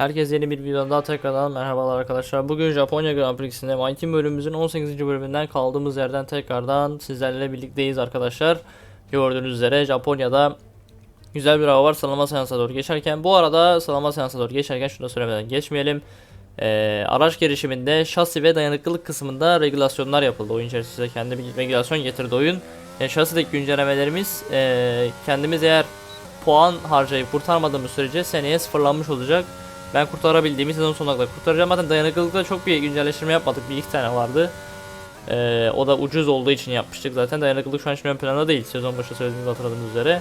Herkes yeni bir videodan daha tekrardan merhabalar arkadaşlar. Bugün Japonya Grand Prix'sinde Team bölümümüzün 18. bölümünden kaldığımız yerden tekrardan sizlerle birlikteyiz arkadaşlar. Gördüğünüz üzere Japonya'da güzel bir hava var sıralama seansına doğru geçerken. Bu arada sıralama seansına doğru geçerken şunu da söylemeden geçmeyelim. Ee, araç gelişiminde şasi ve dayanıklılık kısmında regülasyonlar yapıldı. Oyun içerisinde kendi bir regülasyon getirdi oyun. E, şasideki güncellemelerimiz e, kendimiz eğer puan harcayıp kurtarmadığımız sürece seneye sıfırlanmış olacak. Ben kurtarabildiğimi sezon sonuna kadar kurtaracağım. Zaten dayanıklılıkta çok bir güncelleştirme yapmadık. Bir iki tane vardı. Ee, o da ucuz olduğu için yapmıştık zaten. Dayanıklılık şu an için ön planda değil. Sezon başı söylediğimiz hatırladığınız üzere.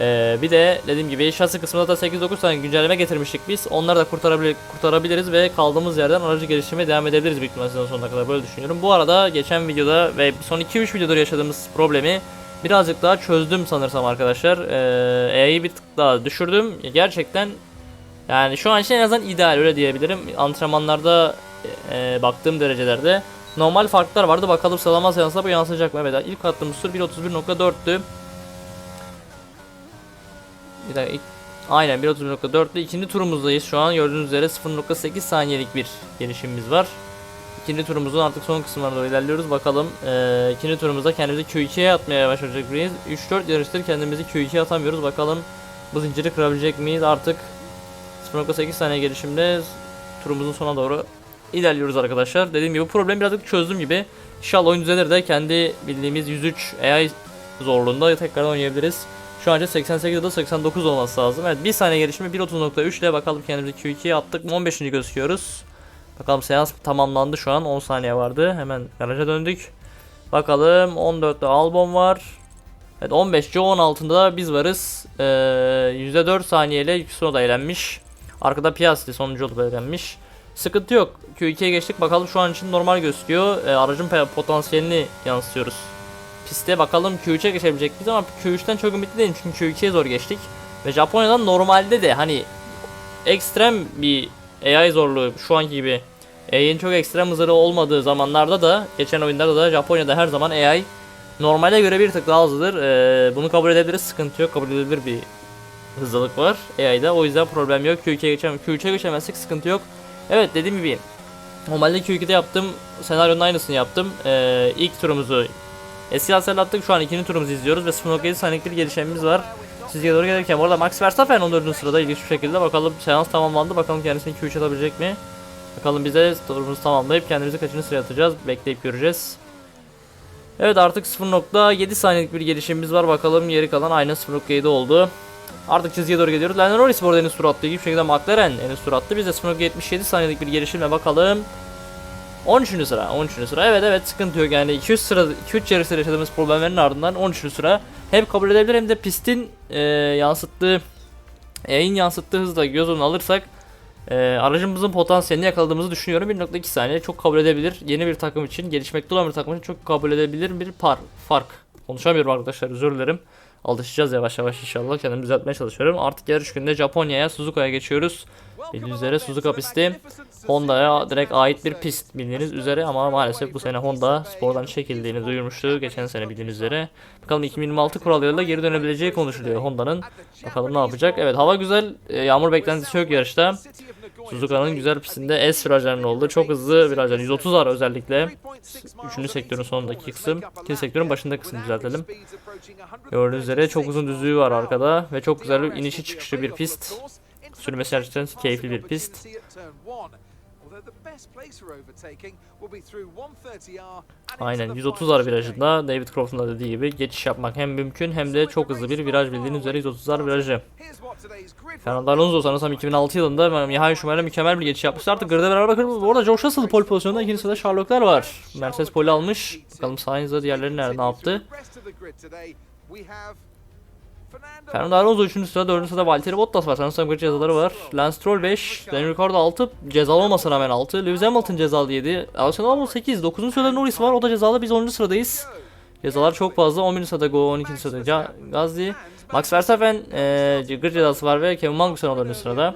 Ee, bir de dediğim gibi şasi kısmında da 8-9 tane güncelleme getirmiştik biz. Onları da kurtarabilir, kurtarabiliriz ve kaldığımız yerden aracı geliştirmeye devam edebiliriz büyük ihtimalle sezon sonuna kadar böyle düşünüyorum. Bu arada geçen videoda ve son 2-3 videodur yaşadığımız problemi birazcık daha çözdüm sanırsam arkadaşlar. Ee, E'yi bir tık daha düşürdüm. Gerçekten yani şu an için en azından ideal öyle diyebilirim. Antrenmanlarda e, baktığım derecelerde normal farklar vardı. Bakalım sıralama seansında bu yansıyacak mı? Evet ilk attığımız tur 1.31.4'tü. Bir dakika ilk- Aynen 1.31.4'tü. İkinci turumuzdayız şu an. Gördüğünüz üzere 0.8 saniyelik bir gelişimimiz var. İkinci turumuzun artık son kısımlarına doğru ilerliyoruz. Bakalım eee ikinci turumuzda kendimizi Q2'ye atmaya başlayacak mıyız? 3-4 yarıştır kendimizi Q2'ye atamıyoruz. Bakalım bu zinciri kırabilecek miyiz? Artık 0.8 saniye gelişimde turumuzun sona doğru ilerliyoruz arkadaşlar. Dediğim gibi bu problemi birazcık çözdüm gibi. İnşallah oyun düzelir de kendi bildiğimiz 103 AI zorluğunda tekrar oynayabiliriz. Şu anca 88 ya da 89 olması lazım. Evet 1 saniye gelişimi 1.30.3 ile bakalım kendimizi Q2'ye attık. 15. gözüküyoruz. Bakalım seans tamamlandı şu an 10 saniye vardı. Hemen garaja döndük. Bakalım 14'te Albon var. Evet 15 Joe'un altında da biz varız. Ee, %4 saniyeyle Yüksuno da eğlenmiş. Arkada Piastri sonuncu olup eğlenmiş. Sıkıntı yok. Q2'ye geçtik. Bakalım şu an için normal gözüküyor. Ee, aracın potansiyelini yansıtıyoruz. Piste bakalım Q3'e geçebilecek miyiz ama Q3'ten çok ümitli değilim çünkü Q2'ye zor geçtik. Ve Japonya'dan normalde de hani ekstrem bir AI zorluğu şu anki gibi AI'nin çok ekstrem hızları olmadığı zamanlarda da geçen oyunlarda da Japonya'da her zaman AI normale göre bir tık daha hızlıdır. Ee, bunu kabul edebiliriz. Sıkıntı yok. Kabul edilebilir bir hızlılık var AI'da. O yüzden problem yok. Q2'ye geçem Q3'e geçemezsek sıkıntı yok. Evet dediğim gibi normalde Q2'de yaptım. Senaryonun aynısını yaptım. Ee, ilk turumuzu eski hasarla attık. Şu an ikinci turumuzu izliyoruz ve 0.7 saniyelik gelişimimiz var. Sizce doğru gelirken bu arada Max Verstappen 14. sırada ilginç bir şekilde bakalım seans tamamlandı. Bakalım kendisini Q3 atabilecek mi? Bakalım bize turumuzu tamamlayıp kendimizi kaçıncı sıraya atacağız. Bekleyip göreceğiz. Evet artık 0.7 saniyelik bir gelişimimiz var. Bakalım geri kalan aynı 0.7 oldu. Artık çizgiye doğru geliyoruz. Lando Norris bu arada en üst tur attı. İlginç şekilde McLaren en üst tur attı. Biz de 0.77 saniyelik bir gelişimle bakalım. 13. sıra. 13. sıra. Evet evet sıkıntı yok yani 200 sıra 2-3 yarışta yaşadığımız problemlerin ardından 13. sıra. Hem kabul edebilir hem de pistin e, yansıttığı yayın yansıttığı hızla göz önüne alırsak e, aracımızın potansiyelini yakaladığımızı düşünüyorum. 1.2 saniye çok kabul edebilir. Yeni bir takım için, gelişmekte olan bir takım için çok kabul edebilir bir par fark. Konuşamıyorum arkadaşlar özür dilerim. Alışacağız yavaş yavaş inşallah. Kendimi düzeltmeye çalışıyorum. Artık yarış günde Japonya'ya, Suzuka'ya geçiyoruz. Bildiğiniz üzere Suzuka pisti Honda'ya direkt ait bir pist bildiğiniz üzere ama maalesef bu sene Honda spordan çekildiğini duyurmuştu geçen sene bildiğiniz üzere. Bakalım 2026 kurallarıyla geri dönebileceği konuşuluyor Honda'nın. Bakalım ne yapacak. Evet hava güzel. E, Yağmur beklentisi yok yarışta. Suzuka'nın güzel pistinde S virajlarının olduğu çok hızlı virajlar 130 var özellikle. Üçüncü sektörün sonundaki kısım. İkinci sektörün başındaki kısım düzeltelim. Gördüğünüz üzere çok uzun düzlüğü var arkada ve çok güzel bir inişi çıkışlı bir pist. Sürmesi gerçekten keyifli bir pist. Aynen 130'lar virajında David Croft'un da dediği gibi geçiş yapmak hem mümkün hem de çok hızlı bir viraj bildiğiniz üzere 130'lar virajı. Fernando Alonso sanırsam 2006 yılında Michael Schumacher'e mükemmel bir geçiş yapmıştı. Artık grid'e beraber bakın. Bu arada George Russell pole pozisyonunda ikinci sırada Leclerc var. Mercedes pole almış. Bakalım Sainz'da diğerleri nerede ne yaptı? Fernando Alonso 3. sırada 4. sırada Valtteri Bottas var. Sanırsam grid cezaları var. Lance Stroll 5. Daniel Ricciardo 6. Cezalı olmasına rağmen 6. Lewis Hamilton cezalı 7. Alonso Albon 8. 9. sırada Norris var. O da cezalı. Biz 10. sıradayız. Cezalar çok fazla. 11. sırada Go, 12. sırada Gazli. Max Verstappen e, grid cezası var ve Kevin Magnussen 14. sırada.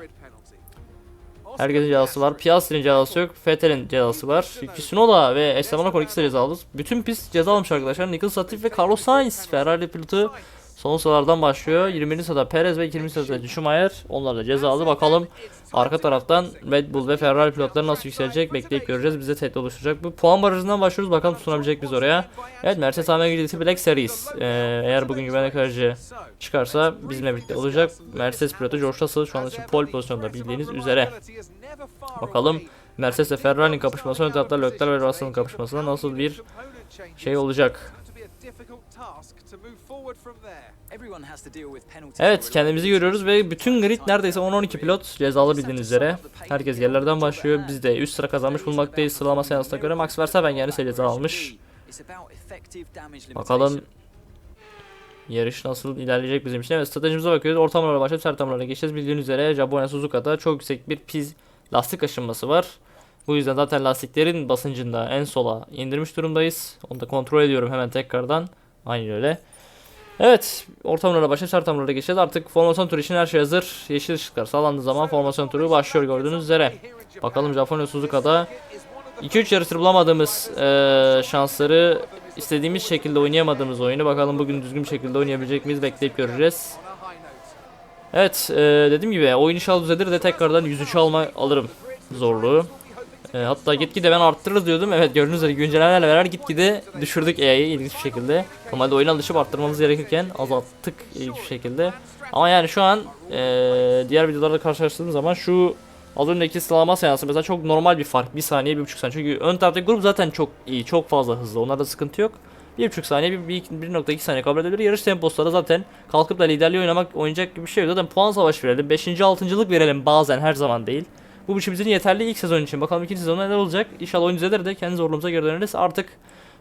Herkesin cezası var. Piastri'nin cezası yok. Vettel'in cezası var. Tsunoda ve Esteban Ocon ikisi de cezalı. Bütün pist ceza almış arkadaşlar. Nicholas Latifi ve Carlos Sainz Ferrari pilotu Son sıralardan başlıyor. 20. sırada Perez ve 20. sırada Schumacher. Onlar da cezalı. Bakalım arka taraftan Red Bull ve Ferrari pilotları nasıl yükselecek bekleyip göreceğiz. Bize tehdit oluşturacak. Bu puan barajından başlıyoruz. Bakalım tutunabilecek biz oraya. Evet Mercedes AMG gidilisi Black Series. Ee, eğer bugün güvenlik aracı çıkarsa bizimle birlikte olacak. Mercedes pilotu George Russell şu anda için pole pozisyonda bildiğiniz üzere. Bakalım Mercedes ve Ferrari'nin kapışması ön tarafta Leclerc ve Russell'ın kapışmasında nasıl bir şey olacak. Evet kendimizi görüyoruz ve bütün grid neredeyse 10-12 pilot cezalı bildiğiniz üzere. Herkes yerlerden başlıyor. Biz de üst sıra kazanmış bulunmaktayız sıralama seansına göre. Max Verstappen kendisi ceza almış. Bakalım yarış nasıl ilerleyecek bizim için. Evet stratejimize bakıyoruz. Orta hamurlara başlayıp sert hamurlara geçeceğiz. Bildiğiniz üzere Japonya Suzuka'da çok yüksek bir piz lastik aşınması var. Bu yüzden zaten lastiklerin basıncını da en sola indirmiş durumdayız. Onu da kontrol ediyorum hemen tekrardan. Aynen öyle. Evet, orta hamurlara başlayıp sert hamurlara geçeceğiz. Artık formasyon turu için her şey hazır. Yeşil ışıklar sağlandığı zaman formasyon turu başlıyor gördüğünüz üzere. Bakalım Japonya Suzuka'da 2-3 yarıştır bulamadığımız eee, şansları istediğimiz şekilde oynayamadığımız oyunu bakalım bugün düzgün bir şekilde oynayabilecek miyiz bekleyip göreceğiz. Evet eee, dediğim gibi oyun inşallah düzelir de tekrardan 103 alma alırım zorluğu. Eee, hatta gitgide ben arttırırız diyordum. Evet gördüğünüz üzere güncellemelerle beraber gitgide düşürdük AI'yi ilginç bir şekilde. Normalde oyuna alışıp arttırmamız gerekirken azalttık ilginç bir şekilde. Ama yani şu an eee, diğer videolarda karşılaştırdığım zaman şu Az önceki sıralama seansı mesela çok normal bir fark. 1 saniye 1,5 saniye. Çünkü ön taraftaki grup zaten çok iyi. Çok fazla hızlı. Onlarda sıkıntı yok. 1,5 saniye, 1.2 saniye kabul edilir. Yarış temposları zaten kalkıp da liderliği oynamak oynayacak gibi bir şey yok. Zaten puan savaşı verelim. 5. 6.lık verelim bazen her zaman değil. Bu biçimimizin yeterli ilk sezon için. Bakalım ikinci sezonda neler olacak. İnşallah oyun düzelir de kendi zorluğumuza geri döneriz. Artık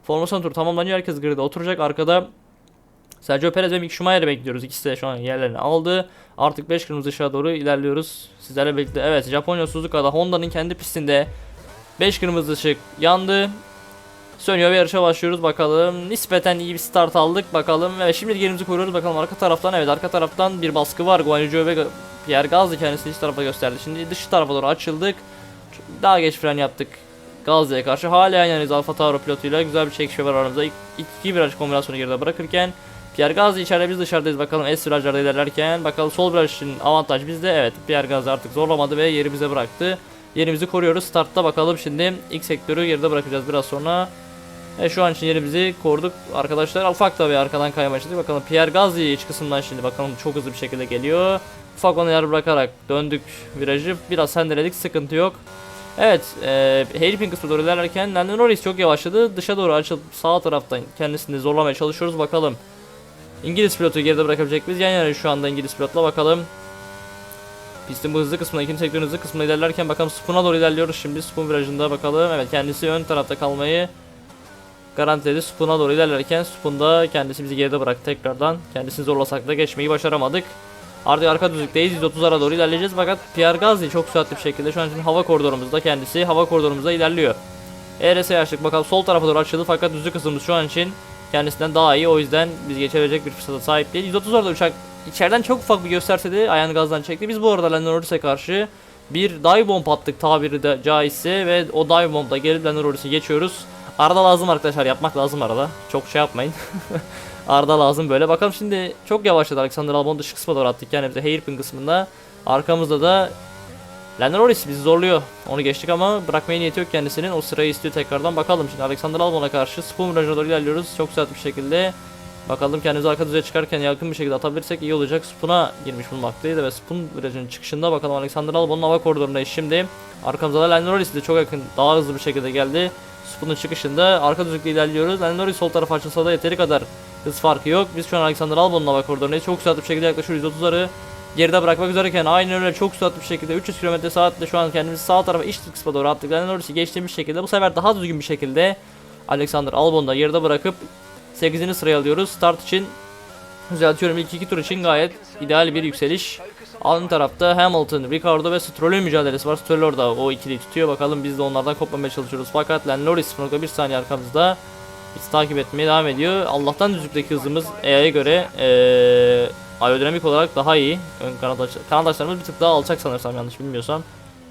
formasyon turu tamamlanıyor. Herkes gridde oturacak. Arkada Sergio Perez ve Mick Schumacher'i bekliyoruz. İkisi de şu an yerlerini aldı. Artık 5 kırmızı ışığa doğru ilerliyoruz. Sizlerle birlikte. Evet Japonya Suzuka'da Honda'nın kendi pistinde 5 kırmızı ışık yandı. Sönüyor ve yarışa başlıyoruz bakalım. Nispeten iyi bir start aldık bakalım. Evet şimdi yerimizi koruyoruz bakalım arka taraftan. Evet arka taraftan bir baskı var. Guanyu ve Pierre Gasly kendisini iç tarafa gösterdi. Şimdi dış tarafa doğru açıldık. Daha geç fren yaptık. Gazze'ye karşı hala yani Alfa Tauro pilotuyla güzel bir çekişme var aramızda. İlk, ilk iki viraj kombinasyonu geride bırakırken Pierre Gasly içeride biz dışarıdayız bakalım S virajlarda ilerlerken bakalım sol viraj için avantaj bizde evet Pierre Gasly artık zorlamadı ve yerimize bıraktı. Yerimizi koruyoruz startta bakalım şimdi ilk sektörü geride bırakacağız biraz sonra. E şu an için yerimizi koruduk arkadaşlar. Ufak da bir arkadan kayma başladık. Bakalım Pierre Gasly iç kısımdan şimdi bakalım çok hızlı bir şekilde geliyor. Ufak onu yer bırakarak döndük virajı. Biraz sendeledik sıkıntı yok. Evet, e, hairpin kısmı doğru ilerlerken Lando Norris çok yavaşladı. Dışa doğru açılıp sağ taraftan kendisini zorlamaya çalışıyoruz. Bakalım İngiliz pilotu geride bırakabilecek miyiz? Yan yana şu anda İngiliz pilotla bakalım. Pistin bu hızlı kısmına, ikinci sektörün hızlı kısmına ilerlerken bakalım Spoon'a doğru ilerliyoruz şimdi. Spoon virajında bakalım. Evet kendisi ön tarafta kalmayı garantiledi. Spoon'a doğru ilerlerken Spoon da kendisi bizi geride bıraktı tekrardan. Kendisini zorlasak da geçmeyi başaramadık. Artık arka düzlükteyiz. 130'lara doğru ilerleyeceğiz. Fakat Pierre Gasly çok süratli bir şekilde şu an için hava koridorumuzda kendisi hava koridorumuzda ilerliyor. ERS'e açtık bakalım sol tarafa doğru açıldı fakat düzlük kısmımız şu an için kendisinden daha iyi. O yüzden biz geçebilecek bir fırsata sahip değil. 130 orada uçak içeriden çok ufak bir gösterse de ayağını gazdan çekti. Biz bu arada Lando Norris'e karşı bir dive bomb attık tabiri de caizse ve o dive bomb'da gelip Lando Norris'i geçiyoruz. Arada lazım arkadaşlar yapmak lazım arada. Çok şey yapmayın. arada lazım böyle. Bakalım şimdi çok yavaşladı Alexander Albon dış kısma doğru attık kendimize hairpin kısmında. Arkamızda da Lando Norris bizi zorluyor. Onu geçtik ama bırakmaya niyeti yok kendisinin. O sırayı istiyor tekrardan. Bakalım şimdi Alexander Albon'a karşı Spoon virajına doğru ilerliyoruz. Çok sert bir şekilde. Bakalım kendimizi arka düzeye çıkarken yakın bir şekilde atabilirsek iyi olacak. Spoon'a girmiş bulunmaktaydı ve Spoon virajının çıkışında bakalım Alexander Albon'un hava koridorundayız şimdi. Arkamızda da Lando Norris de çok yakın daha hızlı bir şekilde geldi. Spoon'un çıkışında arka düzlükte ilerliyoruz. Lando Norris sol tarafa açılsa da yeteri kadar hız farkı yok. Biz şu an Alexander Albon'un hava koridorundayız. Çok sert bir şekilde yaklaşıyoruz 130'ları geride bırakmak üzereyken aynen öyle çok süratli bir şekilde 300 km saatle şu an kendimizi sağ tarafa iç kısma doğru attık. Lando Norris'i geçtiğimiz şekilde bu sefer daha düzgün bir şekilde Alexander Albon'u da geride bırakıp 8. sıraya alıyoruz. Start için düzeltiyorum ilk iki tur için gayet ideal bir yükseliş. Ön tarafta Hamilton, Ricardo ve Stroll'ün mücadelesi var. Stroll orada o ikili tutuyor. Bakalım biz de onlardan kopmamaya çalışıyoruz. Fakat Lando Norris 0.1 saniye arkamızda. Biz takip etmeye devam ediyor. Allah'tan düzlükteki hızımız EA'ya göre ee, aerodinamik olarak daha iyi. Ön kanat açılarımız bir tık daha alçak sanırsam yanlış bilmiyorsam.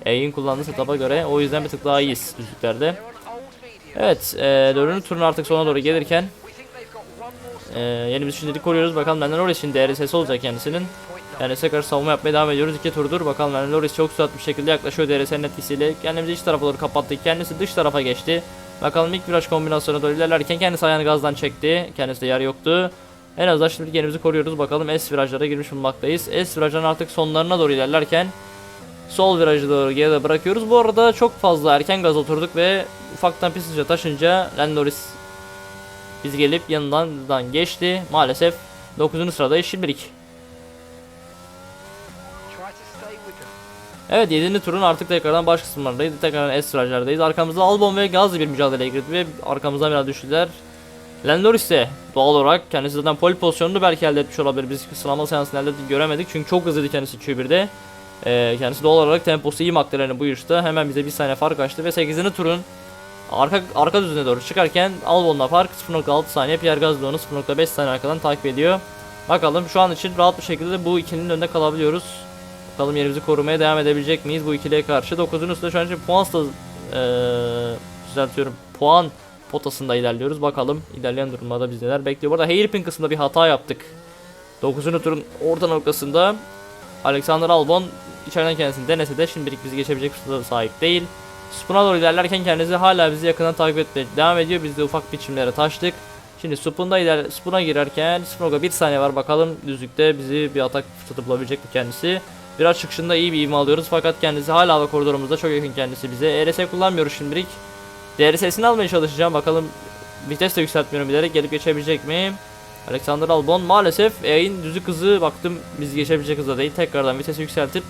E'in kullandığı setup'a göre o yüzden bir tık daha iyiyiz düzlüklerde. Evet, e, dördüncü turun artık sona doğru gelirken Ee, yerimizi şimdilik koruyoruz. Bakalım Lando Norris şimdi DRS'si olacak kendisinin. DRS'e karşı savunma yapmaya devam ediyoruz. İki turdur. Bakalım Lando Norris çok süratli bir şekilde yaklaşıyor DRS'nin etkisiyle. Kendimizi iç tarafa doğru kapattık. Kendisi dış tarafa geçti. Bakalım ilk viraj kombinasyonu doğru ilerlerken kendisi ayağını gazdan çekti. Kendisi de yer yoktu. En azından şimdi yerimizi koruyoruz. Bakalım S virajlara girmiş bulunmaktayız. S virajların artık sonlarına doğru ilerlerken sol virajı doğru geride bırakıyoruz. Bu arada çok fazla erken gaz oturduk ve ufaktan pist dışına taşınca Lando Norris biz gelip yanından geçti. Maalesef 9. sıradayız şimdilik. Evet 7. turun artık tekrardan baş kısımlarındayız. Tekrardan S virajlardayız. Arkamızda Albon ve Gazli bir mücadeleye girdi ve arkamızdan biraz düştüler. Lando de doğal olarak kendisi zaten pole pozisyonunu belki elde etmiş olabilir. Biz sınavma seansını elde göremedik çünkü çok hızlıydı kendisi Q1'de. Ee, kendisi doğal olarak temposu iyi McLaren'in bu yarışta hemen bize bir saniye fark açtı ve 8. turun arka arka düzüne doğru çıkarken Albon'la fark 0.6 saniye Pierre Gasly onu 0.5 saniye arkadan takip ediyor. Bakalım şu an için rahat bir şekilde bu ikilinin önünde kalabiliyoruz. Bakalım yerimizi korumaya devam edebilecek miyiz bu ikiliye karşı. 9'un üstünde şu an için puan eee, düzeltiyorum. Puan potasında ilerliyoruz. Bakalım ilerleyen durumlarda biz neler bekliyor. Bu arada hairpin kısmında bir hata yaptık. 9. turun orta noktasında Alexander Albon içeriden kendisini denese de şimdilik bizi geçebilecek fırsata sahip değil. Spuna doğru ilerlerken kendisi hala bizi yakından takip etmeye devam ediyor. Biz de ufak biçimlere taştık. Şimdi Spoon'da iler Spoon'a girerken 0.1 saniye var bakalım düzlükte bizi bir atak fırsatı bulabilecek mi kendisi. Biraz çıkışında iyi bir ivme alıyoruz fakat kendisi hala hava koridorumuzda çok yakın kendisi bize. ERS kullanmıyoruz şimdilik. DRS'sini almaya çalışacağım bakalım vites de yükseltmiyorum bilerek gelip geçebilecek mi? Alexander Albon maalesef yayın düzlük hızı baktım bizi geçebilecek hızda değil tekrardan vitesi yükseltip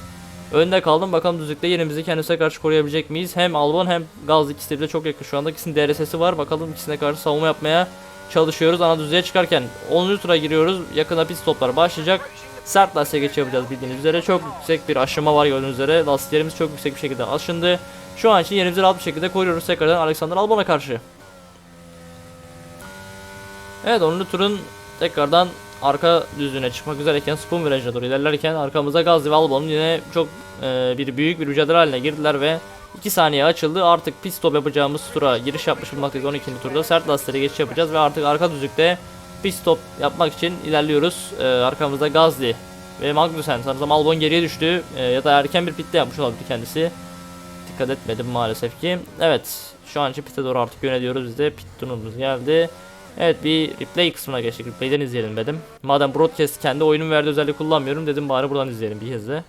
önde kaldım bakalım düzlükte yerimizi kendisine karşı koruyabilecek miyiz? Hem Albon hem Gaz ikisi de çok yakın şu anda ikisinin DRS'si var bakalım ikisine karşı savunma yapmaya çalışıyoruz ana düzlüğe çıkarken 10. tura giriyoruz yakında pit stoplar başlayacak sert lastiğe geç yapacağız bildiğiniz üzere çok yüksek bir aşama var gördüğünüz üzere lastiklerimiz çok yüksek bir şekilde aşındı şu an için yerimizi rahat bir şekilde koruyoruz tekrardan Alexander Albon'a karşı Evet 10. turun tekrardan arka düzlüğüne çıkmak üzereyken Spoon virajına doğru ilerlerken arkamıza Gazli ve Albon yine çok e, bir büyük bir mücadele haline girdiler ve 2 saniye açıldı. Artık pit stop yapacağımız tura giriş yapmış bulunmaktayız 12. turda. Sert lastiklere geçiş yapacağız ve artık arka düzlükte pit stop yapmak için ilerliyoruz. E, arkamızda Gazli ve Magnussen sanırsam Albon geriye düştü e, ya da erken bir pitte yapmış olabilir kendisi. Dikkat etmedim maalesef ki. Evet şu an için pite doğru artık yöneliyoruz biz de pit turumuz geldi. Evet bir replay kısmına geçtik. Replay'den izleyelim dedim. Madem broadcast kendi oyunun verdiği özelliği kullanmıyorum dedim bari buradan izleyelim bir kez de.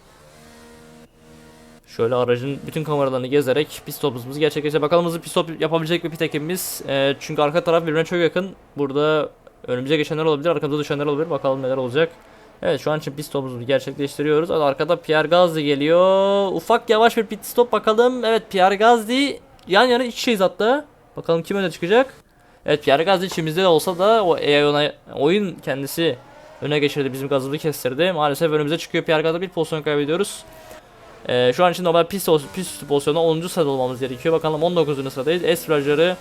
Şöyle aracın bütün kameralarını gezerek pit stopumuzu gerçekleştirelim. Bakalım hızlı pit stop yapabilecek bir pit ekibimiz. Ee, çünkü arka taraf birbirine çok yakın. Burada önümüze geçenler olabilir, arkamıza düşenler olabilir. Bakalım neler olacak. Evet şu an için pit stopumuzu gerçekleştiriyoruz. Arkada Pierre Gasly geliyor. Ufak yavaş bir pit stop bakalım. Evet Pierre Gasly yan yana iç şeyiz hatta. Bakalım kim öne çıkacak. Evet Pierre Gasly içimizde de olsa da o ona, oyun kendisi öne geçirdi bizim gazını kestirdi. Maalesef önümüze çıkıyor Pierre Gasly bir pozisyon kaybediyoruz. Ee, şu an için normal pist, pist pozisyonunda 10. sırada olmamız gerekiyor. Bakalım 19. sıradayız. S virajları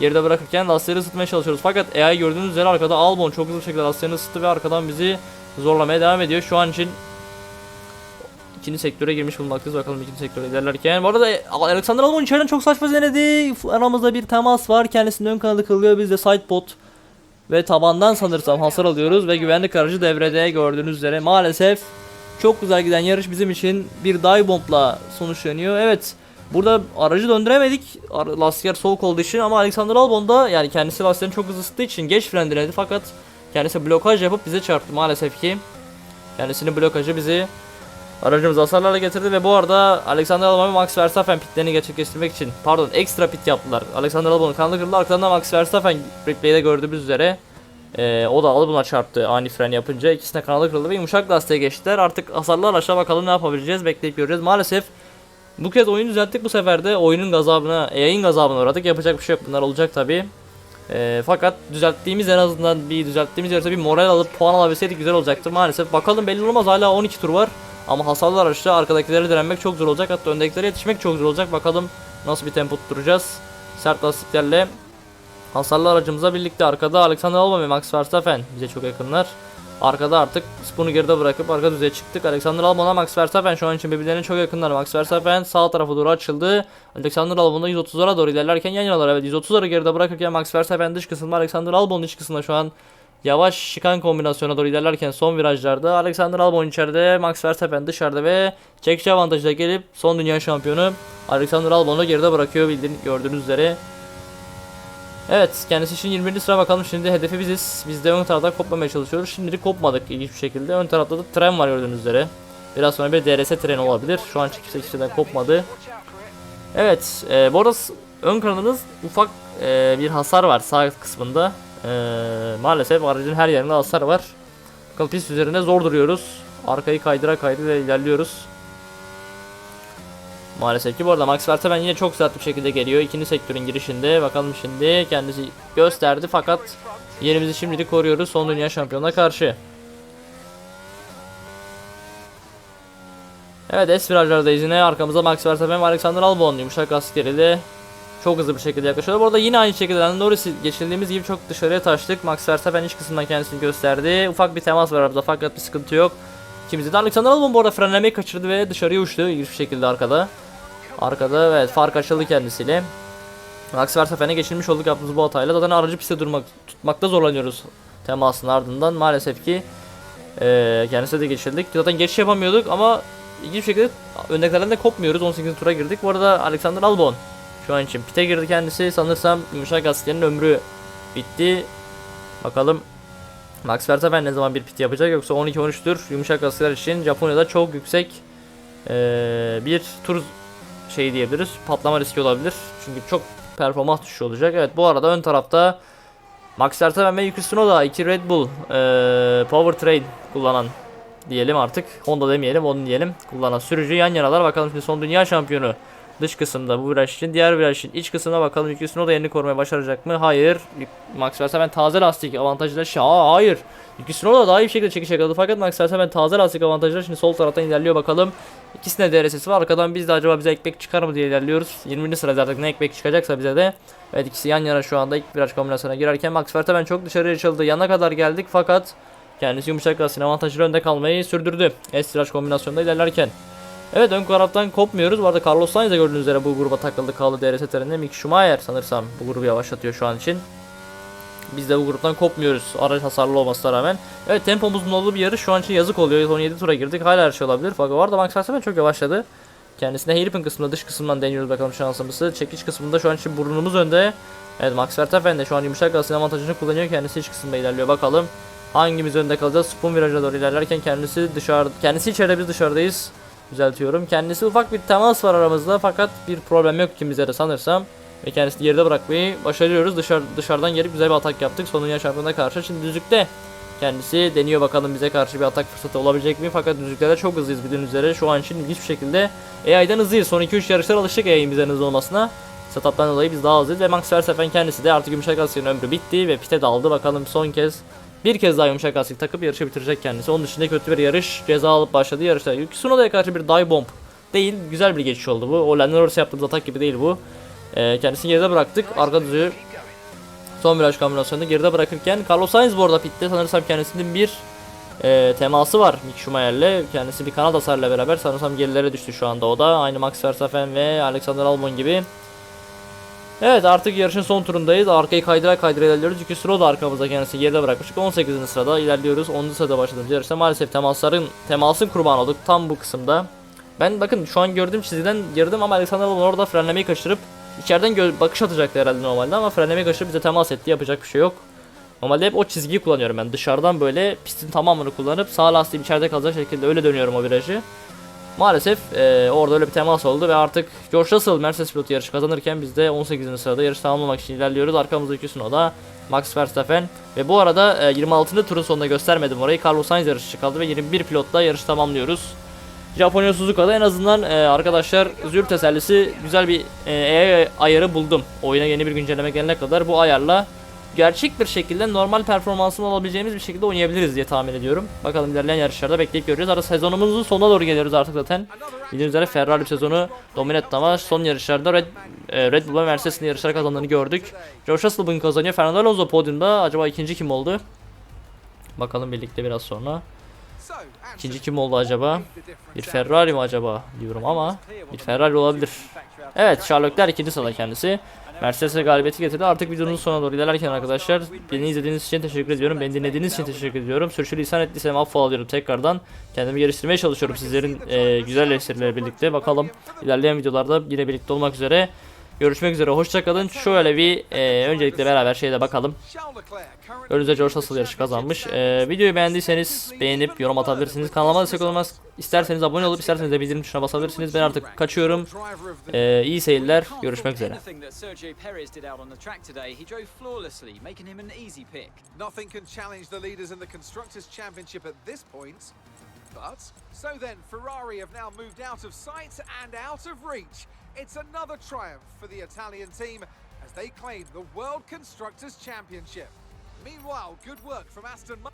geride bırakırken lastikleri ısıtmaya çalışıyoruz. Fakat AI gördüğünüz üzere arkada Albon çok hızlı şekilde lastiklerini ısıttı ve arkadan bizi zorlamaya devam ediyor. Şu an için ikinci sektöre girmiş bulunmaktayız. Bakalım ikinci sektöre ilerlerken. Bu arada Alexander Albon içeriden çok saçma denedi. Aramızda bir temas var. Kendisinin ön kanadı kılıyor. Biz de side pot ve tabandan sanırsam hasar alıyoruz ve güvenlik aracı devrede gördüğünüz üzere maalesef çok güzel giden yarış bizim için bir dive bomb'la sonuçlanıyor. Evet burada aracı döndüremedik lastikler soğuk olduğu için ama Alexander Albon da yani kendisi lastiklerini çok hızlı ısıttığı için geç fren denedi fakat kendisi blokaj yapıp bize çarptı maalesef ki. Kendisinin blokajı bizi Aracımızı hasarlarla getirdi ve bu arada Alexander Albon ve Max Verstappen pitlerini gerçekleştirmek için pardon ekstra pit yaptılar. Alexander Albon'un kanalı kırıldı arkadan da Max Verstappen replay'de gördüğümüz üzere ee, o da Albon'a çarptı ani fren yapınca ikisine kanalı kırıldı ve yumuşak lastiğe geçtiler. Artık hasarlı araçla bakalım ne yapabileceğiz bekleyip göreceğiz. Maalesef bu kez oyunu düzelttik bu sefer de oyunun gazabına, yayın gazabına uğradık. Yapacak bir şey yok bunlar olacak tabi. Ee, fakat düzelttiğimiz en azından bir düzelttiğimiz yarışta bir moral alıp puan alabilseydik güzel olacaktır maalesef. Bakalım belli olmaz hala 12 tur var. Ama hasarlı araçta arkadakileri direnmek çok zor olacak. Hatta öndekilere yetişmek çok zor olacak. Bakalım nasıl bir tempo tutturacağız. Sert lastiklerle hasarlı aracımıza birlikte arkada Alexander Albon ve Max Verstappen bize çok yakınlar. Arkada artık Spoon'u geride bırakıp arka düzeye çıktık. Alexander Albon'a Max Verstappen şu an için birbirlerine çok yakınlar. Max Verstappen sağ tarafa doğru açıldı. Alexander Albon'da 130'lara doğru ilerlerken yan yanalar. Evet 130'ları geride bırakırken Max Verstappen dış kısımda Alexander Albon dış kısımda şu an Yavaş şikan kombinasyona doğru ilerlerken son virajlarda Alexander Albon içeride, Max Verstappen dışarıda ve çekici avantajla gelip son dünya şampiyonu Alexander Albon'u geride bırakıyor bildiğiniz gördüğünüz üzere. Evet kendisi için 21. sıra bakalım şimdi hedefi biziz. Biz de ön taraftan kopmamaya çalışıyoruz. Şimdilik kopmadık ilginç bir şekilde. Ön tarafta da tren var gördüğünüz üzere. Biraz sonra bir DRS treni olabilir. Şu an çıkışta ikisinden kopmadı. Evet e, bu arada ön kanalımız ufak e, bir hasar var sağ kısmında. E, maalesef aracın her yerinde hasar var. Bakalım pist üzerinde zor duruyoruz. Arkayı kaydıra kaydıra ilerliyoruz. Maalesef ki bu arada Max Verstappen yine çok sert bir şekilde geliyor. ikinci sektörün girişinde. Bakalım şimdi kendisi gösterdi fakat yerimizi şimdilik koruyoruz son dünya şampiyonuna karşı. Evet S virajlardayız yine arkamızda Max Verstappen ve Alexander Albon yumuşak lastikleriyle çok hızlı bir şekilde yaklaşıyor. Bu arada yine aynı şekilde Lando Norris'i geçirdiğimiz gibi çok dışarıya taştık. Max Verstappen iç kısımdan kendisini gösterdi. Ufak bir temas var aramızda fakat bir sıkıntı yok. İkimizi de Alexander Albon bu arada frenlemeyi kaçırdı ve dışarıya uçtu ilginç bir şekilde arkada. Arkada evet fark açıldı kendisiyle. Max Verstappen'e geçilmiş olduk yaptığımız bu hatayla. Zaten aracı piste durmak, tutmakta zorlanıyoruz temasın ardından. Maalesef ki eee kendisine de geçildik. Zaten geçiş yapamıyorduk ama ilginç bir şekilde öndekilerden de kopmuyoruz. 18. tura girdik. Bu arada Alexander Albon şu an için pite girdi kendisi. Sanırsam yumuşak lastiklerin ömrü bitti. Bakalım Max Verstappen ne zaman bir pit yapacak yoksa 12-13'tür yumuşak lastikler için Japonya'da çok yüksek eee, bir tur şey diyebiliriz. Patlama riski olabilir. Çünkü çok performans düşüşü olacak. Evet bu arada ön tarafta Max Verstappen ve Yuki Tsunoda iki Red Bull eee Powertrain kullanan diyelim artık. Honda demeyelim onu diyelim. Kullanan sürücü yan yanalar. Bakalım şimdi son dünya şampiyonu dış kısımda bu viraj için. Diğer viraj için iç kısmına bakalım Yuki Tsunoda yerini korumaya başaracak mı? Hayır. Max Verstappen taze lastik avantajıyla şa hayır. Yuki Tsunoda daha iyi bir şekilde çekiş yakaladı fakat Max Verstappen taze lastik avantajıyla şimdi sol taraftan ilerliyor bakalım. İkisine de DRS'si var. Arkadan biz de acaba bize ekmek çıkar mı diye ilerliyoruz. 20. sırada artık ne ekmek çıkacaksa bize de. Evet ikisi yan yana şu anda ilk viraj kombinasyona girerken Max Verstappen çok dışarıya açıldı. Yana kadar geldik fakat kendisi yumuşak lastiğin avantajıyla önde kalmayı sürdürdü. S viraj kombinasyonda ilerlerken. Evet ön taraftan kopmuyoruz. Bu arada Carlos Sainz de gördüğünüz üzere bu gruba takıldı kaldı DRS trenine. Mick Schumacher sanırsam bu grubu yavaşlatıyor şu an için. Biz de bu gruptan kopmuyoruz araç hasarlı olmasına rağmen. Evet tempomuzun olduğu bir yarış şu an için yazık oluyor. Son 7 tura girdik hala her şey olabilir. Fakat bu arada Max Verstappen çok yavaşladı. Kendisine hairpin kısmında dış kısmından deniyoruz bakalım şansımızı. Çekiş kısmında şu an için burnumuz önde. Evet Max Verstappen de şu an yumuşak lastiğin avantajını kullanıyor. Kendisi iç kısımda ilerliyor bakalım. Hangimiz önde kalacağız? Spoon virajına doğru ilerlerken kendisi dışarı kendisi içeride biz dışarıdayız. Düzeltiyorum. Kendisi ufak bir temas var aramızda fakat bir problem yok ikimizde de sanırsam. Ve kendisini geride bırakmayı başarıyoruz. Dışarı, dışarıdan gelip güzel bir atak yaptık. Son dünya karşı. Şimdi düzlükte kendisi deniyor bakalım bize karşı bir atak fırsatı olabilecek mi? Fakat düzlüklerde çok hızlıyız bildiğiniz üzere. Şu an için ilginç bir şekilde AI'den hızlıyız. Son 2-3 yarışlar alıştık AI'nin bizden hızlı olmasına. Setup'tan dolayı biz daha hızlıyız ve Max Verstappen kendisi de artık yumuşak lastiğin ömrü bitti ve pite daldı. Bakalım son kez bir kez daha yumuşak lastik takıp yarışı bitirecek kendisi. Onun dışında kötü bir yarış ceza alıp başladı yarışta. Yuki Tsunoda'ya karşı bir dive bomb değil. Güzel bir geçiş oldu bu. O Lando Norris'e yaptığımız atak gibi değil bu. Ee, kendisini geride bıraktık. Arka düzü son viraj kombinasyonunda geride bırakırken Carlos Sainz bu arada pitte sanırsam kendisinin bir e, teması var Mick Schumacher'le. Kendisi bir kanat hasarıyla beraber sanırsam gerilere düştü şu anda o da. Aynı Max Verstappen ve Alexander Albon gibi. Evet artık yarışın son turundayız. Arkayı kaydıra kaydıra ilerliyoruz. Yuki Tsunoda arkamızda kendisi geride bırakmıştık. 18. sırada ilerliyoruz. 10. sırada başladığımız yarışta maalesef temasların temasın kurbanı olduk tam bu kısımda. Ben bakın şu an gördüğüm çizgiden girdim ama Alexander Albon orada frenlemeyi kaçırıp içeriden bakış atacaktı herhalde normalde ama frenlemeyi kaçırıp bize temas etti. Yapacak bir şey yok. Normalde hep o çizgiyi kullanıyorum ben. Dışarıdan böyle pistin tamamını kullanıp sağ lastiğim içeride kalacak şekilde öyle dönüyorum o virajı. Maalesef eee, orada öyle bir temas oldu ve artık George Russell Mercedes pilotu yarışı kazanırken biz de 18. sırada yarış tamamlamak için ilerliyoruz. Arkamızda iki o da Max Verstappen ve bu arada eee, 26. turun sonunda göstermedim orayı. Carlos Sainz yarışçı kaldı ve 21 pilotla yarış tamamlıyoruz. Japonya Suzuka'da en azından eee, arkadaşlar zür tesellisi güzel bir AI ayarı buldum. Oyuna yeni bir güncelleme gelene kadar bu ayarla gerçek bir şekilde normal performansını alabileceğimiz bir şekilde oynayabiliriz diye tahmin ediyorum. Bakalım ilerleyen yarışlarda bekleyip göreceğiz. Arada sezonumuzun sonuna doğru geliyoruz artık zaten. Bildiğiniz üzere Ferrari sezonu domine etti ama son yarışlarda Red, e, Red Bull ve Mercedes'in yarışlar kazandığını gördük. George Russell bugün kazanıyor. Fernando Alonso podyumda. Acaba ikinci kim oldu? Bakalım birlikte biraz sonra. İkinci kim oldu acaba? Bir Ferrari mi acaba diyorum ama bir Ferrari olabilir. Evet Charles Leclerc ikinci sırada kendisi. Mercedes'e galibiyeti getirdi. Artık videonun sonuna doğru ilerlerken arkadaşlar beni izlediğiniz için teşekkür ediyorum. Beni dinlediğiniz için teşekkür ediyorum. Sürçülisan ettiysem affola tekrardan. Kendimi geliştirmeye çalışıyorum sizlerin e, güzel eleştirileriyle birlikte. Bakalım ilerleyen videolarda yine birlikte olmak üzere. Görüşmek üzere. Hoşçakalın. Şöyle bir e, öncelikle beraber şeyde bakalım. Önünüzde George Russell yarışı kazanmış. Ee, videoyu beğendiyseniz beğenip yorum atabilirsiniz. Kanalıma destek olmaz. İsterseniz abone olup isterseniz de bildirim tuşuna basabilirsiniz. Ben artık kaçıyorum. Ee, iyi seyirler. Görüşmek üzere. Nothing can challenge the leaders in the Constructors' Championship at this point. But, so then, Ferrari have now moved out of sight and out of reach. It's another triumph for the Italian team as they claim the World Constructors' Championship. Meanwhile, good work from Aston Martin.